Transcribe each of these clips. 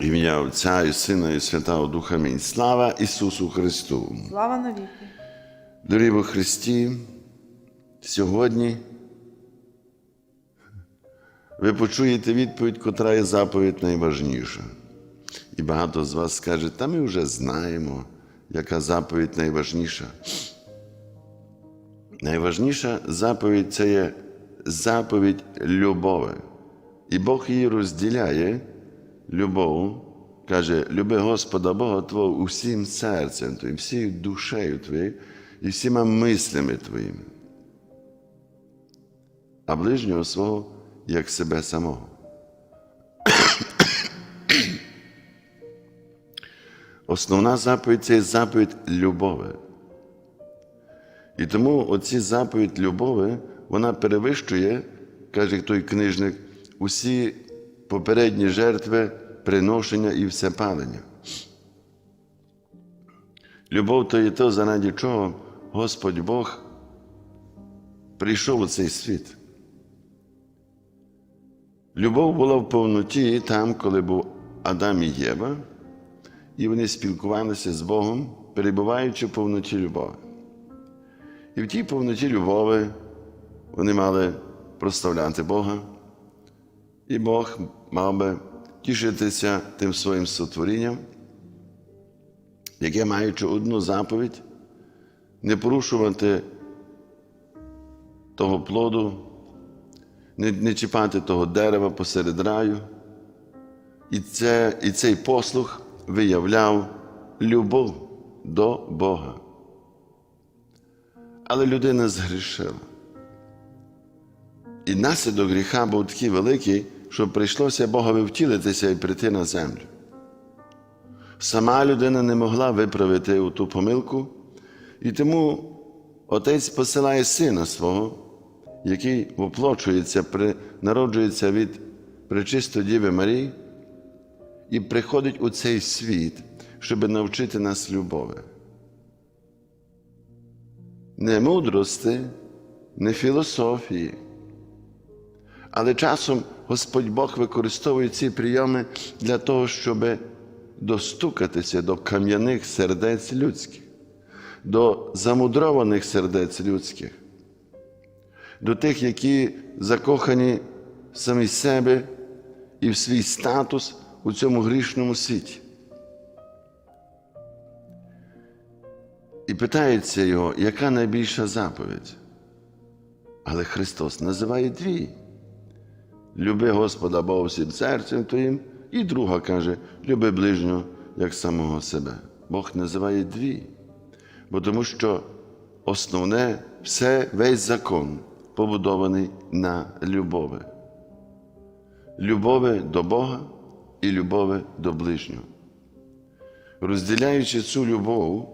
Ім'я Отця і Сина, і Святого Духа Амінь. Слава Ісусу Христу! Слава навіки. Дорогі во Христі, сьогодні ви почуєте відповідь, котра є заповідь найважніша. І багато з вас скаже, та ми вже знаємо, яка заповідь найважніша. Найважніша заповідь це є заповідь любові. І Бог її розділяє, любов, каже, люби Господа Бога Твого усім серцем твоїм, всією душею твоєю і всіма мислями твоїми, а ближнього свого як себе самого. Основна заповідь це заповідь любові. І тому оці заповідь любові, вона перевищує, каже той книжник, усі попередні жертви, приношення і всепалення. Любов то є то, заради чого Господь Бог прийшов у цей світ. Любов була в повноті там, коли був Адам і Єва, і вони спілкувалися з Богом, перебуваючи в повноті любові. І в тій повноті любові вони мали прославляти Бога, і Бог мав би тішитися тим своїм сотворінням, яке маючи одну заповідь, не порушувати того плоду, не, не чіпати того дерева посеред раю. І, це, і цей послух виявляв любов до Бога. Але людина згрішила. І наслідок гріха був такий великий, що прийшлося Богові втілитися і прийти на землю. Сама людина не могла виправити ту помилку, і тому отець посилає сина свого, який воплочується, народжується від пречистої Діви Марії, і приходить у цей світ, щоб навчити нас любові. Не мудрости, не філософії. Але часом Господь Бог використовує ці прийоми для того, щоб достукатися до кам'яних сердець людських, до замудрованих сердець людських, до тих, які закохані в самі себе і в свій статус у цьому грішному світі. І питається його, яка найбільша заповідь? Але Христос називає дві. Люби Господа Бога всім серцем твоїм, і друга каже, люби ближнього як самого себе. Бог називає дві. Бо тому що основне все, весь закон побудований на любові. Любові до Бога і любові до ближнього. Розділяючи цю любов,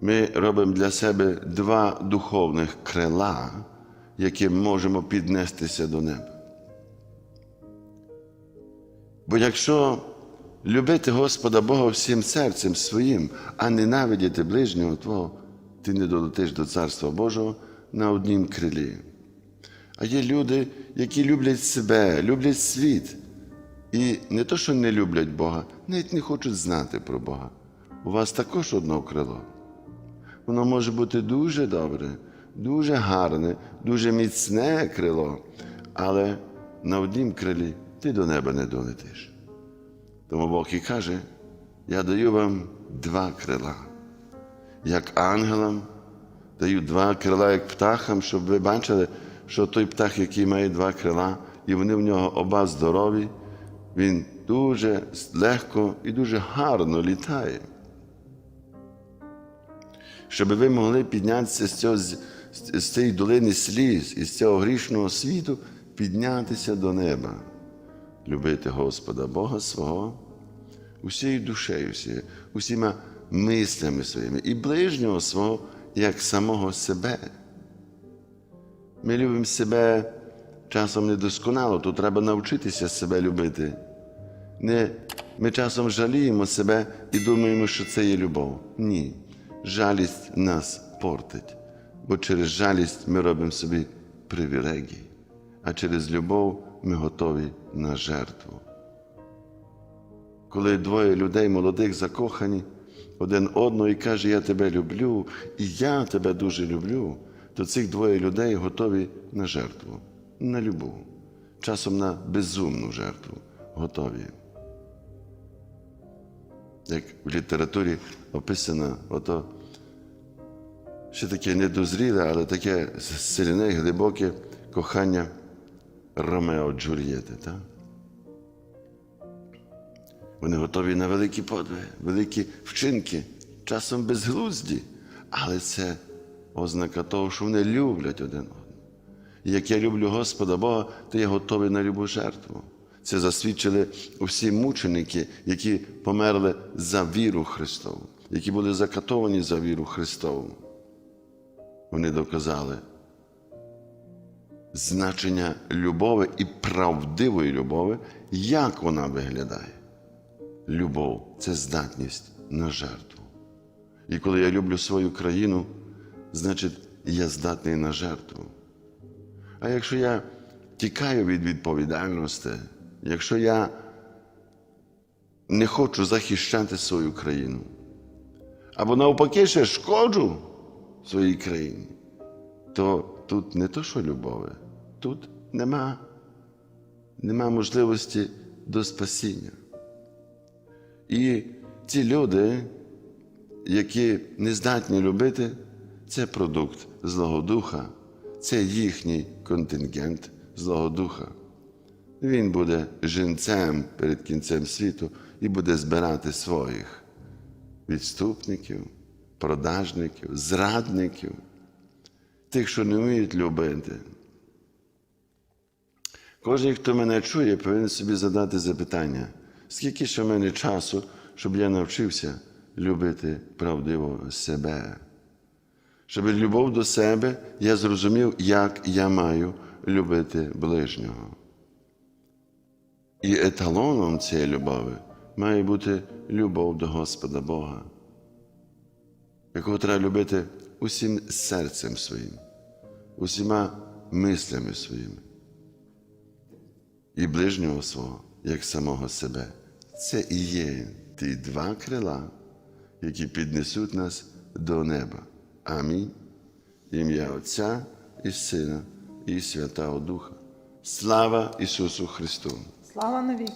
ми робимо для себе два духовних крила, яким можемо піднестися до неба. Бо якщо любити Господа Бога всім серцем своїм, а ненавидіти ближнього Твого, ти не долетиш до Царства Божого на однім крилі. А є люди, які люблять себе, люблять світ. І не то, що не люблять Бога, навіть не хочуть знати про Бога. У вас також одно крило. Воно може бути дуже добре, дуже гарне, дуже міцне крило, але на однім крилі ти до неба не долетиш. Тому Бог і каже: я даю вам два крила. Як ангелам, даю два крила, як птахам, щоб ви бачили, що той птах, який має два крила, і вони в нього оба здорові, він дуже легко і дуже гарно літає. Щоб ви могли піднятися з, цього, з, цієї долини сліз, із цього грішного світу, піднятися до неба, любити Господа Бога свого, усією душею, всією, усіма мислями своїми і ближнього свого як самого себе. Ми любимо себе часом недосконало, то треба навчитися себе любити. Не, Ми часом жаліємо себе і думаємо, що це є любов. Ні. Жалість нас портить, бо через жалість ми робимо собі привілегії, а через любов ми готові на жертву. коли двоє людей молодих закохані один одного і каже, я тебе люблю, і я тебе дуже люблю, то цих двоє людей готові на жертву, на любу, часом на безумну жертву готові. Як в літературі описано, ото ще таке недозріле, але таке сильне, глибоке кохання Ромео Джульєти. Так? Вони готові на великі подвиги, великі вчинки, часом безглузді, але це ознака того, що вони люблять один одного. І як я люблю Господа Бога, то я готовий на любу жертву. Це засвідчили усі мученики, які померли за віру Христову, які були закатовані за віру Христову. Вони доказали значення любові і правдивої любові, як вона виглядає. Любов це здатність на жертву. І коли я люблю свою країну, значить я здатний на жертву. А якщо я тікаю від відповідальності, якщо я не хочу захищати свою країну, або навпаки ще шкоджу своїй країні, то тут не то, що любові, тут нема, нема можливості до спасіння. І ці люди, які не здатні любити, це продукт Злого Духа, це їхній контингент Злого Духа. Він буде жінцем перед кінцем світу і буде збирати своїх відступників, продажників, зрадників, тих, що не вміють любити. Кожен, хто мене чує, повинен собі задати запитання, скільки ще в мене часу, щоб я навчився любити правдиво себе. Щоб любов до себе я зрозумів, як я маю любити ближнього. І еталоном цієї любові має бути любов до Господа Бога, якого треба любити усім серцем своїм, усіма мислями своїми і ближнього свого, як самого себе. Це і є ті два крила, які піднесуть нас до неба. Амінь. Ім'я Отця і Сина, і Святого Духа. Слава Ісусу Христу! Слава навіки!